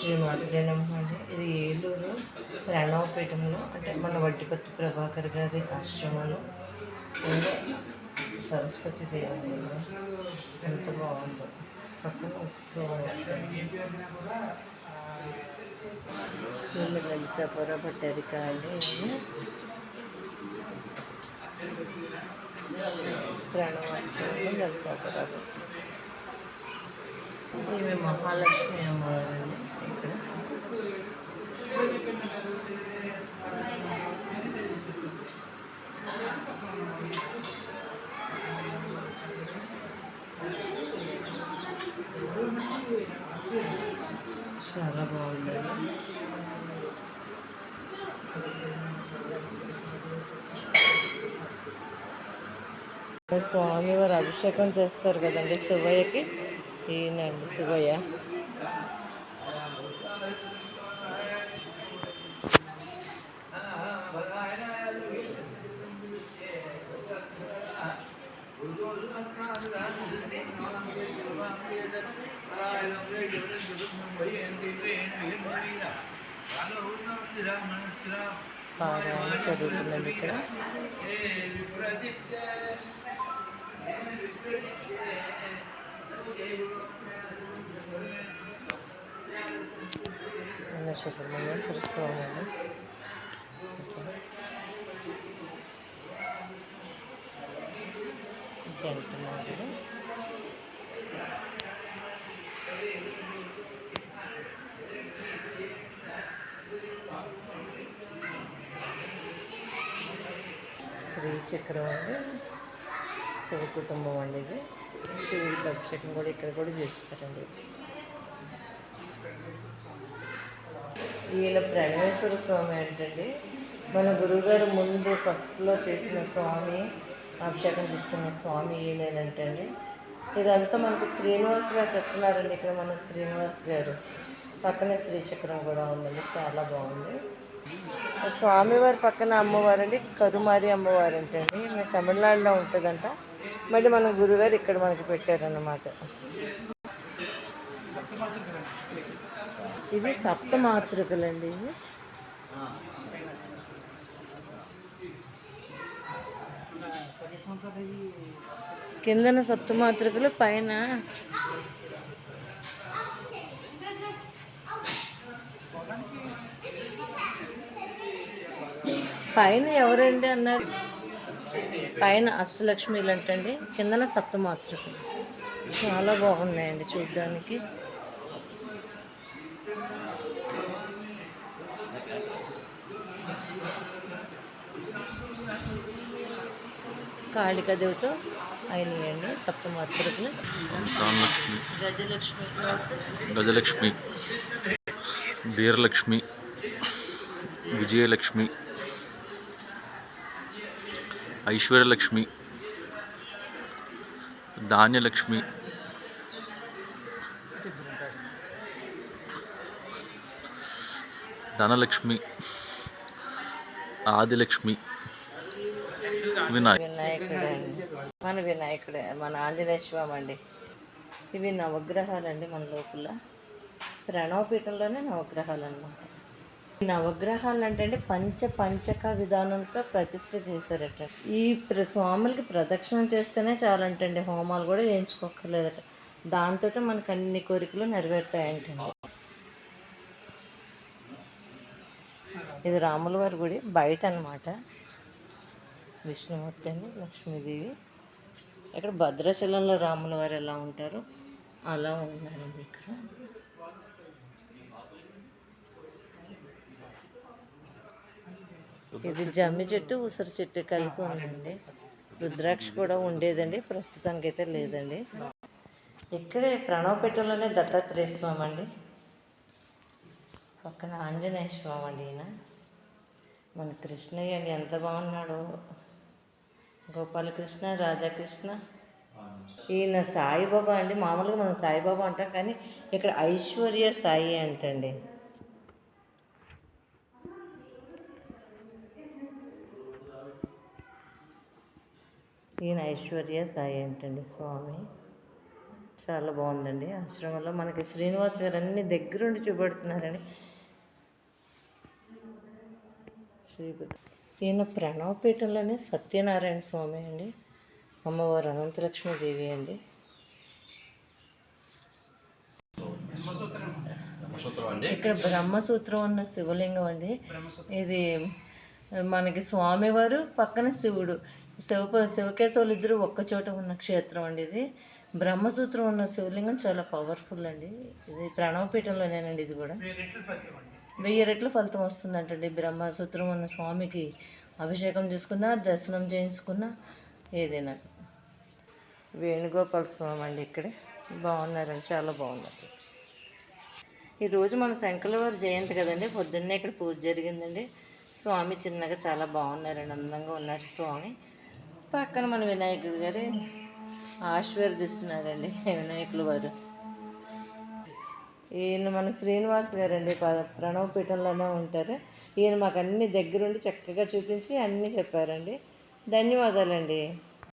శ్రీ నమః అండి ఇది ఏలూరు ప్రణవపీఠంలో అంటే మన వడ్డిపత్తి ప్రభాకర్ గారి ఆశ్రమంలో ఉండే సరస్వతి దేవాలయం. ఎంత బాగుందో. పక్కన ఉత్సవం వీళ్ళు లలితాపుర పట్టారిక కానీ ఇది ప్రణవాశ్రమంలో లలితాపుర ఈమె మహాలక్ష్మి అమ్మవారండి ఇక్కడ? చాలా బాగుందండి స్వామివారు అభిషేకం చేస్తారు కదండి శివయ్యకి. ఈయనండి శివయ్య పారాయణ చదువుతుందండి ఇక్కడ నిన్న సుబ్రహ్మణ్యేశ్వర స్వామి అండి జంట మాదిరి శ్రీ చక్రం అండి శివ కుటుంబం అండి ఇది. శివుడికి అభిషేకం కూడా ఇక్కడ కూడా చేస్తారండి. ఈయన ప్రణవేశ్వర స్వామి ఏంటండి మన గురువుగారు ముందు ఫస్ట్లో చేసిన స్వామి అభిషేకం చేసుకున్న స్వామి ఈయనేనంటండి. ఇదంతా మనకి శ్రీనివాస్ గారు చెప్తున్నారండి. ఇక్కడ మన శ్రీనివాస్ గారు. పక్కనే శ్రీచక్రం కూడా ఉందండి. చాలా బాగుంది. స్వామివారి పక్కన అమ్మవారు అండి కరుమారి అమ్మవారు అంటండి మన తమిళనాడులో ఉంటుందంట. మళ్ళీ మన గురుగారు ఇక్కడ మనకి పెట్టారన్నమాట. ఇది సప్త మాతృకలండి కిందన సప్త మాతృకలు పైన పైన ఎవరండి అన్నారు? పైన అష్టలక్ష్మిలు అంటండి కిందన సప్తమాతృకలు చాలా బాగున్నాయండి చూడ్డానికి. కాళికాదేవితో అయినాయండి సప్తమాతృకలు. గజలక్ష్మి. గజలక్ష్మి. వీరలక్ష్మి. విజయలక్ష్మి. ఐశ్వర్యలక్ష్మి ధాన్యలక్ష్మి. ధనలక్ష్మి ఆదిలక్ష్మి వినాయక్. వినాయకుడే మన వినాయకుడే మన ఆంజనేయ స్వామి అండి ఇవి నవగ్రహాలండి మన లోపల. ప్రణవపీఠంలోనే నవగ్రహాలు అనమాట నవగ్రహాలు అంటే అండి పంచ పంచక విధానంతో ప్రతిష్ఠ చేశారట. ఈ ప్ర స్వాములకి ప్రదక్షిణం చేస్తేనే చాలంటండి హోమాలు కూడా చేయించుకోకర్లేదట దాంతో మనకు అన్ని కోరికలు నెరవేరుతాయంటండి. ఇది రాముల వారి గుడి బయట అనమాట విష్ణుమూర్తి అని లక్ష్మీదేవి. ఇక్కడ భద్రాచలంలో రాముల వారు ఎలా ఉంటారో అలా ఉన్నారండి ఇక్కడ. ఇది జమ్మి చెట్టు ఉసిరి చెట్టు కలిపి ఉందండి. రుద్రాక్ష కూడా ఉండేదండి ప్రస్తుతానికి అయితే లేదండి. ఇక్కడే ప్రణవపేటలోనే దత్తాత్రేయ స్వామి అండి పక్కన ఆంజనేయ స్వామి అండి ఈయన. మన కృష్ణయ్య అండి ఎంత బాగున్నాడు. గోపాలకృష్ణ రాధాకృష్ణ. ఈయన సాయిబాబా అండి మామూలుగా మనం సాయిబాబా అంటాం కానీ ఇక్కడ ఐశ్వర్య సాయి అంటండి. ఈయన ఐశ్వర్య సాయి అంటండి స్వామి? చాలా బాగుందండి. ఆశ్రమంలో మనకి శ్రీనివాస్ గారు అన్ని దగ్గరుండి చూపెడుతున్నారండి. శ్రీపతి ఈయన ప్రణవపీఠంలోనే సత్యనారాయణ స్వామి అండి. అమ్మవారు అనంతలక్ష్మీదేవి అండి. ఇక్కడ బ్రహ్మసూత్రం ఉన్న శివలింగం అండి. ఇది మనకి స్వామివారు పక్కన శివుడు. శివ శివకేశవులు ఇద్దరు ఒక్క చోట ఉన్న క్షేత్రం అండి ఇది. బ్రహ్మసూత్రం ఉన్న శివలింగం చాలా పవర్ఫుల్ అండి. ఇది ప్రణవపీఠంలోనేనండి ఇది కూడా. వెయ్యి రెట్ల ఫలితం వస్తుందంటండి బ్రహ్మసూత్రం ఉన్న స్వామికి అభిషేకం చేసుకున్నా దర్శనం చేయించుకున్నా ఏదైనా. వేణుగోపాల స్వామి అండి ఇక్కడే. బాగున్నారండి చాలా బాగున్నారు. ఈరోజు మన శంకరవారి జయంతి కదండి పొద్దున్నే ఇక్కడ పూజ జరిగిందండి. స్వామి చిన్నగా చాలా బాగున్నారండి అందంగా ఉన్నారు స్వామి. పక్కన మన వినాయకుడు గారు ఆశీర్వదిస్తున్నారండి వినాయకులు వారు. ఈయన మన శ్రీనివాస్ గారండి ప- ప్రణవ పీఠంలోనే ఉంటారు. ఈయన మాకు అన్ని దగ్గరుండి చక్కగా చూపించి అన్నీ చెప్పారండి. ధన్యవాదాలండి.